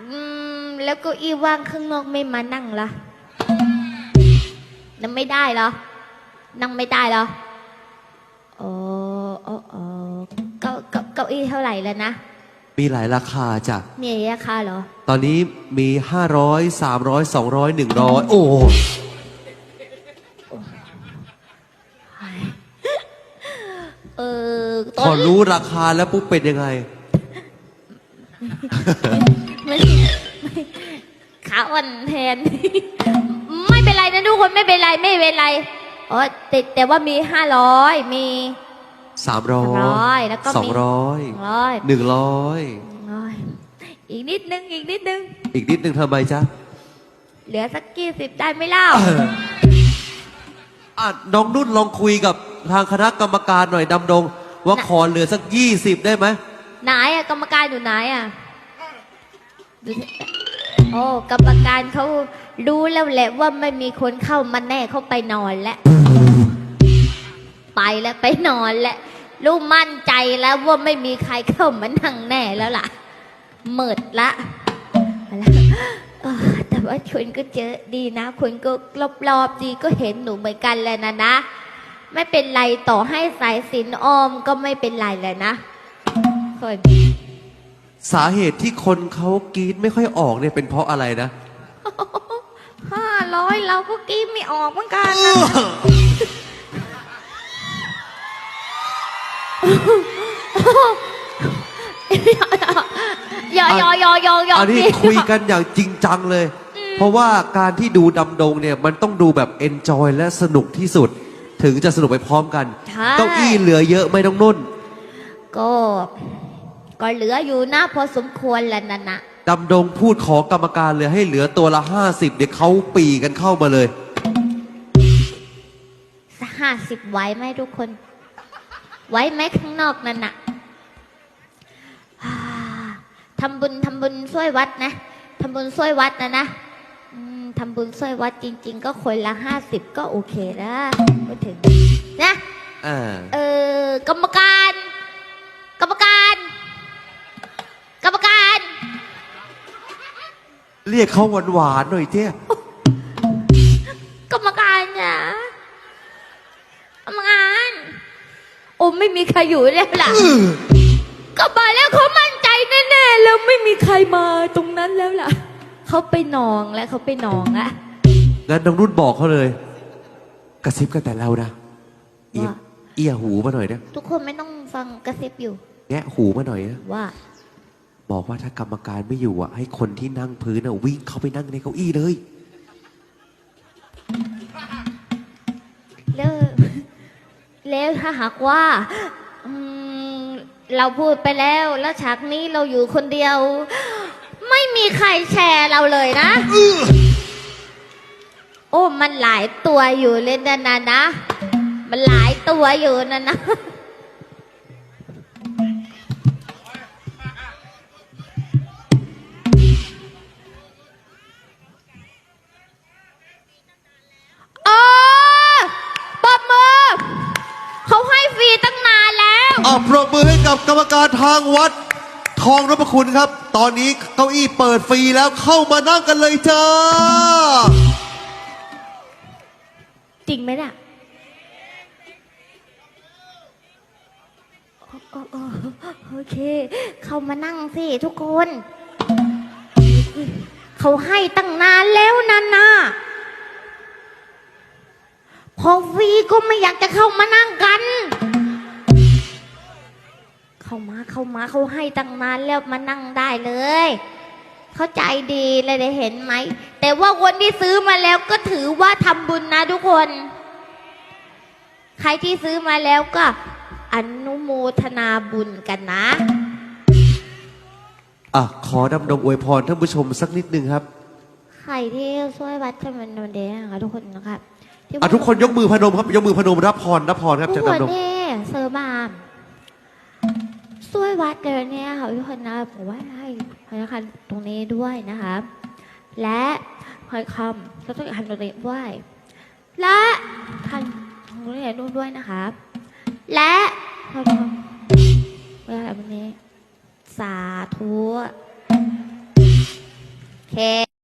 อืม แล้วเก็อีว่างข้างนอกไม่มานั่งละนั่งไม่ได้เหรอ นั่งไม่ได้เหรอโอ้โอ้โอ้เก้าเก้าเก้าอี้เท่าไหร่แล้วนะ มีหลายราคาจ้ะ มีราคาเหรอ ตอนนี้มี 500 300 200 100 โอ้ เออพอรู้ราคาแล้วปุ๊บเป็นยังไง ไม่ไม่ขาอ่อนแทน ไม่เป็นไรนะทุกคนไม่เป็นไรไม่เป็นไรอ๋อแต่แต่ว่ามีห้าร้อยมี300แล้วก็มี200ร้อย100ร้อยอีกนิดนึงอีกนิดนึง อีกนิดนึงทำไมจ๊ะ เหลือสักกี่สิบได้ไหมเล่าอะน้องนุ่นลองคุยกับทางคณะกรรมการหน่อยดำดง ว่าน่ะขอเหลือสัก20ได้ไหมไหนอะกรรมการอยู่ไหนอะดูสิ โอ้กรรมการเขารู้แล้วแหละว่าไม่มีคนเข้ามาแน่เขาไปนอนแล้ว ไปแล้วไปนอนแล้วลูกมั่นใจแล้วว่าไม่มีใครเข้ามานั่งแน่แล้วล่ะเมิดละเอละแต่ว่าคนก็เจอดีนะ คนก็รอบๆดีก็เห็นหนูเหมือนกันแหละนะนะ ไม่เป็นไรต่อให้สายสินออมก็ไม่เป็นไรเลยนะคน สาเหตุที่คนเขากรีดไม่ค่อยออกเนี่ยเป็นเพราะอะไรนะ ห้าร้อยเราก็กินไม่ออกเหมือนกันนะยอยอยอยอยออันนี้คุยกันอย่างจริงจังเลย เพราะว่าการที่ดูดำดงเนี่ยมันต้องดูแบบเอนจอยและสนุกที่สุด ถึงจะสนุกไปพร้อมกันใช่เก้าอี้เหลือเยอะไหม่ต้องนุ่น ก็ ก็เหลืออยู่นะพอสมควรแหละนั่นนะดำดงพูดขอกรรมการเลยให้เหลือตัวละห้าสิบเดี๋ยวเขาปีกันเข้ามาเลย ห้าสิบไหวไหมทุกคนไหวไหมข้างนอกนั่นน่ะอ่าทำบุญทำบุญช่วยวัดนะทำบุญช่วยวัดนะนะอืมทำบุญช่วยวัดจริง ๆ ก็คนละห้าสิบก็โอเคนะพูดถึงนะ อ่า เออกรรมการกร เรียกเขาหวานๆหน่อยเจ้กรรมการจ้ะกรรมการโอ้ไม่มีใครอยู่แล้วล่ะก็บอกแล้วเขามั่นใจแน่ๆแล้วไม่มีใครมาตรงนั้นแล้วล่ะเขาไปนองแล้วเขาไปนองอะงั้นน้องนุ่นบอกเขาเลย กระซิบกันแต่เรานะเอียว่าเอียหูมาหน่อยนะทุกคนไม่ต้องฟังกระซิบอยู่ แงะหูมาหน่อยนะว่า บอกว่าถ้ากรรมการไม่อยู่อะ ให้คนที่นั่งพื้นอะวิ่งเข้าไปนั่งในเก้าอี้เลย แล้วแล้วถ้าหากว่าอืมเราพูดไปแล้วแล้วฉากนี้เราอยู่คนเดียว ไม่มีใครแชร์เราเลยนะ โอ้ มันหลายตัวอยู่เลยนะนะนะ มันหลายตัวอยู่นะนะ เขาให้ฟรีตั้งนานแล้วเอาปรบมือให้กับกรรมการทางวัด ทองนพคุณครับ ตอนนี้เก้าอี้เปิดฟรีแล้วเข้ามานั่งกันเลยจ้า จริงไหมเนี่ยโอ้โอ้โอ้โอเค เข้ามานั่งสิทุกคน เขาให้ตั้งนานแล้วนะนะพอฟรีก็ไม่อยากจะเข้ามานั่งกัน เข้ามาเข้ามาเขาให้ตั้งนานแล้วมานั่งได้เลย เข้าใจดีเลยได้เห็นไหม แต่ว่าคนที่ซื้อมาแล้วก็ถือว่าทำบุญนะทุกคน ใครที่ซื้อมาแล้วก็อนุโมทนาบุญกันนะ อะ ขอดำดงอวยพรท่านผู้ชมสักนิดนึงครับ ใครที่ช่วยวัดชมันโนเดงนะคะทุกคนนะครับที่อะทุกคนยกมือพนมครับ ยกมือพนมรับพรรับพรครับทุจากกคนดำดงเนี่ยเซอร์บาม ช่วยวัดเลยเนี่ยค่ะทุกคนนะผมว่าให้พนักงานตรงนี้ด้วยนะคะและพอยคำก็ต้องทำตรงนี้ด้วยและทำตรงนี้ด้วยนะคะและพอยคำเวลาแบบนี้สาธุเค